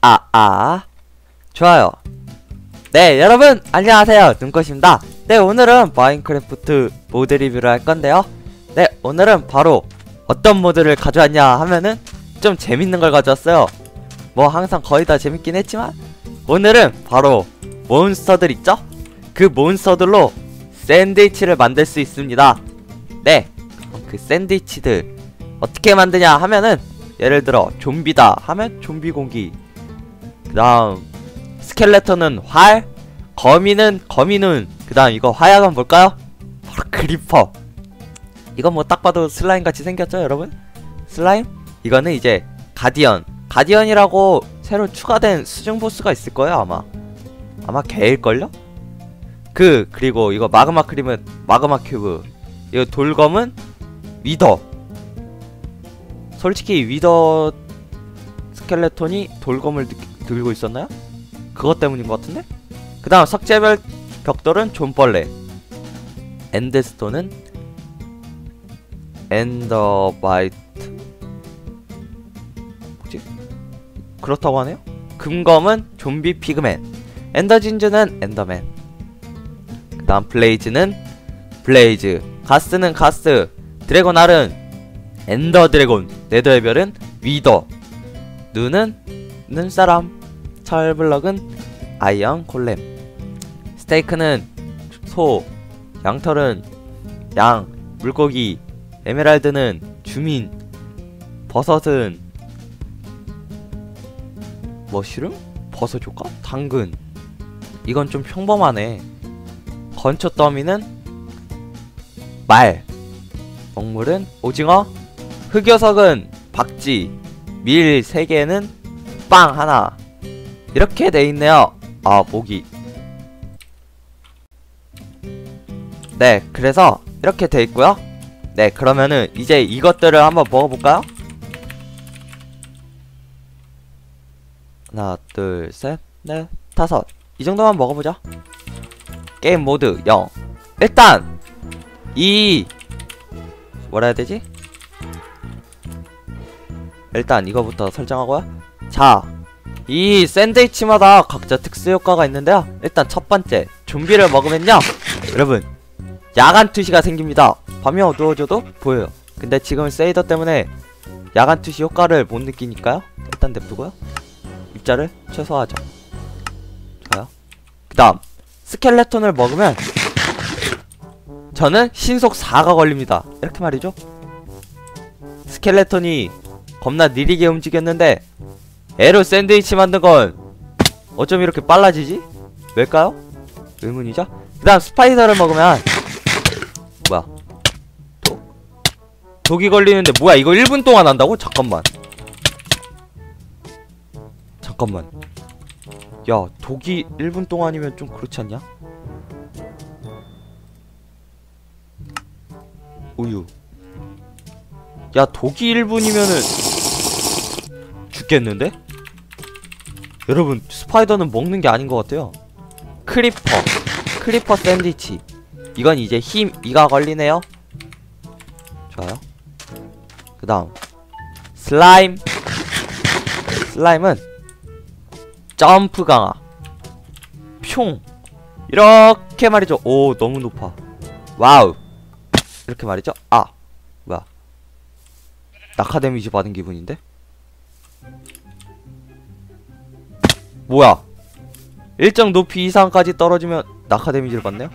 아, 아. 좋아요. 네, 여러분, 안녕하세요. 눈꽃입니다. 네, 오늘은 마인크래프트 모드 리뷰를 할 건데요. 네, 오늘은 바로 어떤 모드를 가져왔냐 하면은 좀 재밌는 걸 가져왔어요. 뭐 항상 거의 다 재밌긴 했지만 오늘은 바로 몬스터들 있죠? 그 몬스터들로 샌드위치를 만들 수 있습니다. 네, 그 샌드위치들 어떻게 만드냐 하면은 예를 들어 좀비다 하면 좀비 공기 그 다음 스켈레톤은 활 거미는 거미는 그 다음 이거 화약은 뭘까요? 바로 크리퍼 이건 뭐 딱 봐도 슬라임 같이 생겼죠 여러분? 슬라임? 이거는 이제 가디언 가디언이라고 새로 추가된 수중 보스가 있을 거예요 아마 아마 개일걸요? 그 그리고 이거 마그마 크림은 마그마 큐브 이거 돌검은 위더 솔직히 위더 스켈레톤이 돌검을 드, 들고 있었나요? 그것 때문인 것 같은데? 그 다음 석재별 벽돌은 존벌레. 엔드스톤은 엔더바이트. 뭐지? 그렇다고 하네요? 금검은 좀비 피그맨. 엔더진주는 엔더맨. 그 다음 블레이즈는 블레이즈. 가스는 가스. 드래곤 알은 엔더 드래곤. 네더의 별은 위더. 눈은 눈사람 철블럭은 아이언 골렘. 스테이크는 소 양털은 양 물고기 에메랄드는 주민 버섯은 머쉬룸? 버섯 효과? 당근. 이건 좀 평범하네. 건초 더미는 말. 먹물은 오징어. 흑요석은 박쥐. 밀 3개는 빵 하나 이렇게 돼 있네요. 아 모기. 네 그래서 이렇게 돼 있고요. 네 그러면은 이제 이것들을 한번 먹어볼까요? 하나 둘셋넷 다섯. 이 정도만 먹어보자 게임 모드 0 일단 이 뭐라 해야 되지? 일단 이거부터 설정하고요. 자, 이 샌드위치마다 각자 특수 효과가 있는데요. 일단 첫 번째, 좀비를 먹으면요. 여러분, 야간 투시가 생깁니다. 밤이 어두워져도 보여요. 근데 지금은 세이더 때문에 야간 투시 효과를 못 느끼니까요. 일단 냅두고요. 입자를 최소화하죠. 좋아요. 그 다음 스켈레톤을 먹으면 저는 신속 4가 걸립니다. 이렇게 말이죠. 스켈레톤이 겁나 느리게 움직였는데 애로 샌드위치 만든 건 어쩜 이렇게 빨라지지? 왜일까요? 의문이죠? 그 다음 스파이더를 먹으면 뭐야 독 독이 걸리는데 뭐야 이거 1분 동안 한다고? 잠깐만 잠깐만 야 독이 1분 동안이면 좀 그렇지 않냐? 우유 야 독이 1분이면은 죽겠는데? 여러분 스파이더는 먹는 게 아닌 것 같아요. 크리퍼. 크리퍼 샌드위치. 이건 이제 힘 2가 걸리네요. 좋아요. 그 다음 슬라임. 슬라임은 점프 강화. 뿅 이렇게 말이죠. 오 너무 높아. 와우. 이렇게 말이죠. 아 뭐야. 낙하 데미지 받은 기분인데 뭐야? 일정 높이 이상까지 떨어지면 낙하 데미지를 받네요?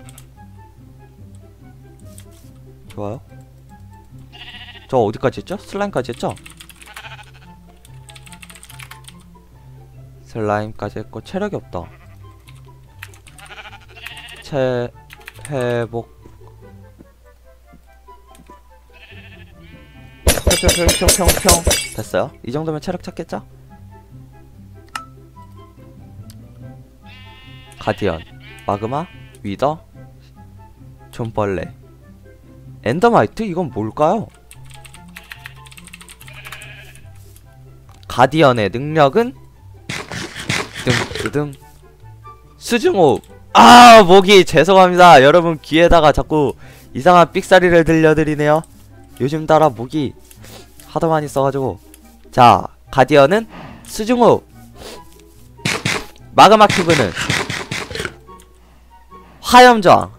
좋아요. 저 어디까지 했죠? 슬라임까지 했죠? 슬라임까지 했고 체력이 없다. 체... 회복. 평평평평평. 됐어요? 이 정도면 체력 찾겠죠? 가디언, 마그마, 위더, 존벌레. 엔더마이트? 이건 뭘까요? 가디언의 능력은? 등 수중호. 아 목이 죄송합니다. 여러분 귀에다가 자꾸 이상한 삑사리를 들려드리네요. 요즘 따라 목이 하도 많이 써가지고. 자 가디언은 수중호. 마그마 큐브는 화염저항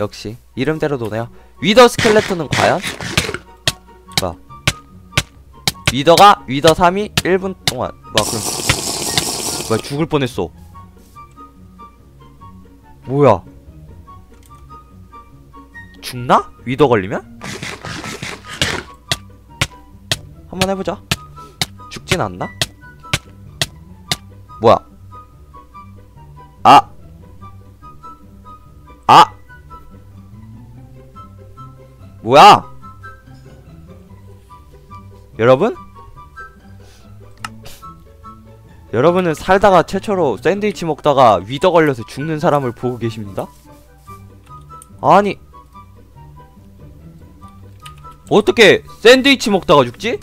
역시 이름대로 노네요. 위더 스켈레톤은 과연? 뭐야 위더가 위더 3이 1분 동안. 뭐야 그럼. 뭐야 죽을 뻔했어. 뭐야? 죽나? 위더 걸리면? 한번 해보자. 죽진 않나? 뭐야 뭐야? 여러분? 여러분은 살다가 최초로 샌드위치 먹다가 위더 걸려서 죽는 사람을 보고 계십니다? 아니 어떻게 샌드위치 먹다가 죽지?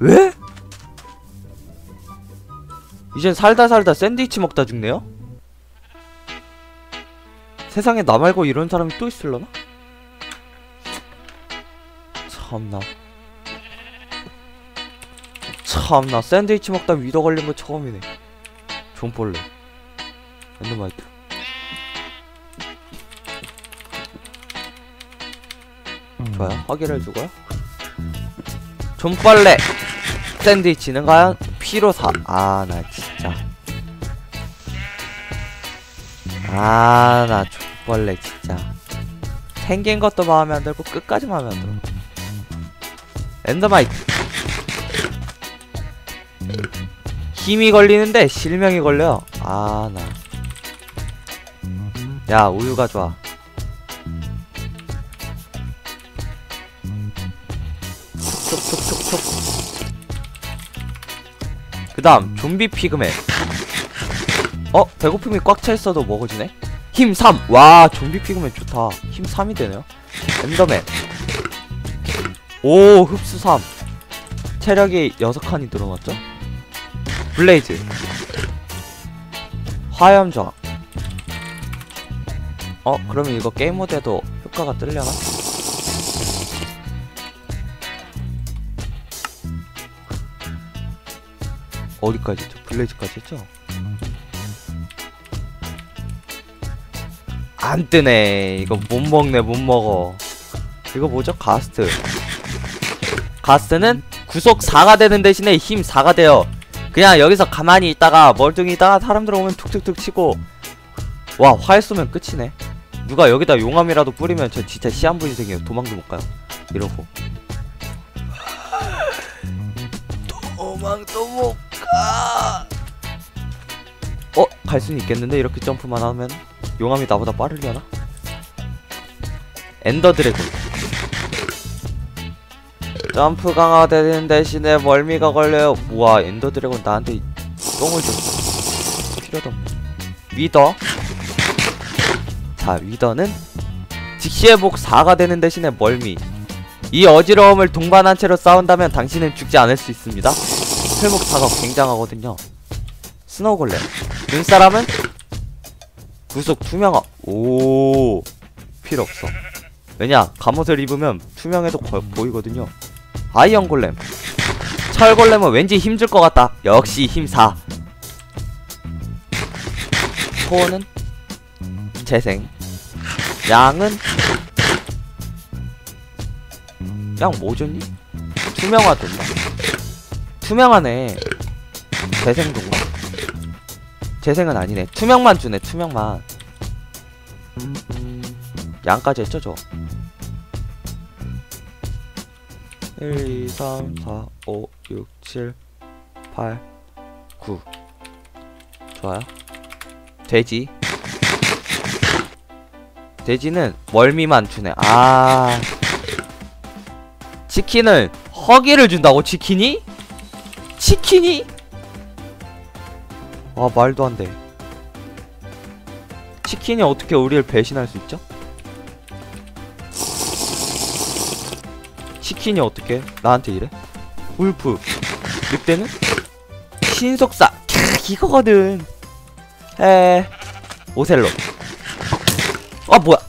왜? 이젠 살다 살다 샌드위치 먹다 죽네요? 세상에 나 말고 이런 사람이 또 있을려나? 참나. 참나. 샌드위치 먹다 위더 걸린 거 처음이네. 존벌레. 엔더마이트. 좋아요. 확인해주고요. 존벌레. 샌드위치는 과연 피로 사. 아 나 진짜. 아 나 존벌레 진짜. 생긴 것도 마음에 안 들고 끝까지 마음에 안 들어 엔더마이트 힘이 걸리는데 실명이 걸려 아 나. 야 우유가 좋아. 촉촉촉촉. 그 다음 좀비 피그맨. 어? 배고픔이 꽉 차있어도 먹어지네? 힘 3! 와 좀비 피그맨 좋다. 힘 3이 되네요. 엔더맨 오 흡수 3 체력이 6칸이 늘어났죠? 블레이즈 화염저항 어? 그러면 이거 게임 모드에도 효과가 뜨려나? 어디까지 했죠? 블레이즈까지 했죠? 안 뜨네 이거 못 먹네 못 먹어 이거 뭐죠? 가스트 가스트는 구속 4가 되는 대신에 힘 4가 돼요. 그냥 여기서 가만히 있다가 멀뚱히 있다가 사람들 오면 툭툭툭 치고 와 활 쏘면 끝이네. 누가 여기다 용암이라도 뿌리면 저 진짜 시한부 인생이에요. 도망도 못 가요. 이러고. 도망도 못 가. 어? 갈 수는 있겠는데? 이렇게 점프만 하면 용암이 나보다 빠르려나? 엔더 드래곤 점프 강화되는 대신에 멀미가 걸려요. 우와 엔더 드래곤 나한테 똥을 줬어 필요도 없네. 위더. 자 위더는 직시회복 4가 되는 대신에 멀미. 이 어지러움을 동반한 채로 싸운다면 당신은 죽지 않을 수 있습니다. 회복 4가 굉장하거든요. 스노우골렘 눈사람은 구속 투명화 오 필요 없어. 왜냐 갑옷을 입으면 투명해도 거, 보이거든요 아이언 골렘. 철 골렘은 왠지 힘줄 것 같다. 역시 힘4 소원은 재생. 양은? 양 뭐줬니? 투명화 된다 투명하네. 재생도구 재생은 아니네. 투명만 주네 투명만. 양까지 했죠 저 1, 2, 3, 4, 5, 6, 7, 8, 9 좋아요. 돼지. 돼지는 멀미만 주네. 아. 치킨을 허기를 준다고? 치킨이? 치킨이? 아 말도 안돼. 치킨이 어떻게 우리를 배신할 수 있죠? 치킨이 어떻게? 나한테 이래? 울프. 늑대는? 신속사. 캬 이거거든. 에 오셀로. 아 뭐야?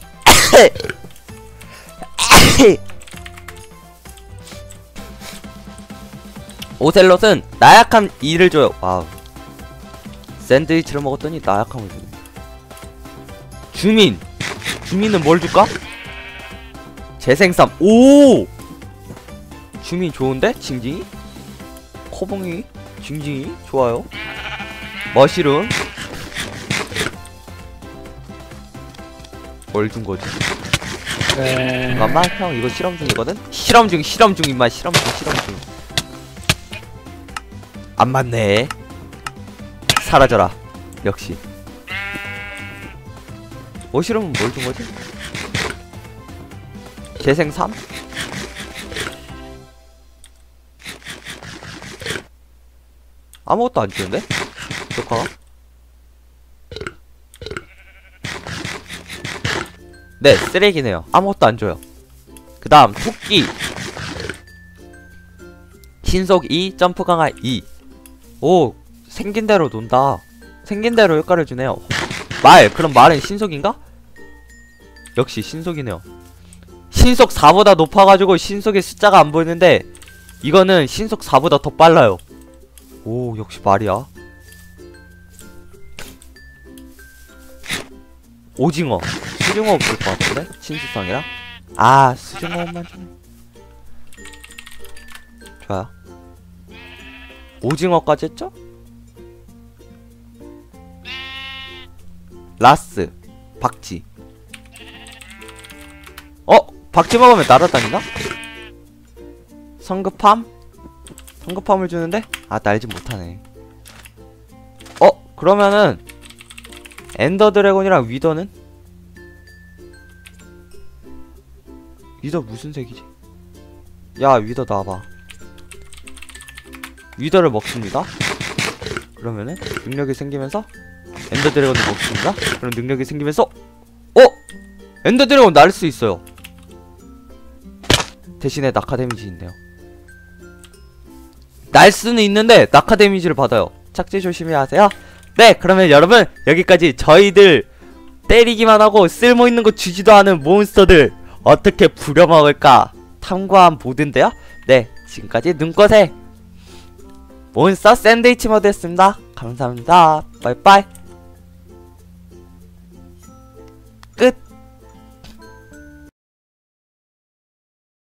오셀롯은 나약함 2를 줘요. 와우. 샌드위치를 먹었더니 나약함을 주네. 주민. 주민은 뭘 줄까? 재생삼. 오 주민 좋은데? 징징이? 코봉이? 징징이? 좋아요 머시룸 뭘 준 거지? 네. 잠깐만 형 이거 실험 중이거든? 실험 중 실험 중 임마 실험 중 실험 중 안 맞네 사라져라 역시 뭐 실험은 뭘 준 거지? 재생 3? 아무것도 안 주는데? 조카가? 네 쓰레기네요. 아무것도 안 줘요. 그 다음 토끼. 신속 2 점프 강화 2오 생긴 대로 논다. 생긴 대로 효과를 주네요. 말 그럼 말은 신속인가? 역시 신속이네요. 신속 4보다 높아가지고 신속의 숫자가 안 보이는데 이거는 신속 4보다 더 빨라요 오 역시 말이야 오징어 수중어 없을 것 같은데? 신수성이랑 아 수중어만 좀 좋아요 오징어까지 했죠? 라스 박쥐 어? 박쥐 먹으면 날아다니나? 성급함? 성급함을 주는데? 아 날지 못하네 어? 그러면은 엔더 드래곤이랑 위더는? 위더 무슨 색이지? 야 위더 나와봐 위더를 먹습니다 그러면은 능력이 생기면서 엔더 드래곤을 먹습니다 그럼 능력이 생기면서 어? 엔더 드래곤 날 수 있어요 대신에 낙하 데미지 있네요 날 수는 있는데 낙하 데미지를 받아요. 착지 조심히 하세요. 네 그러면 여러분 여기까지 저희들 때리기만 하고 쓸모있는 거 주지도 않은 몬스터들 어떻게 부려먹을까 탐구한 보드인데요. 네 지금까지 눈꽃의 몬스터 샌드위치 모드였습니다. 감사합니다. 빠이빠이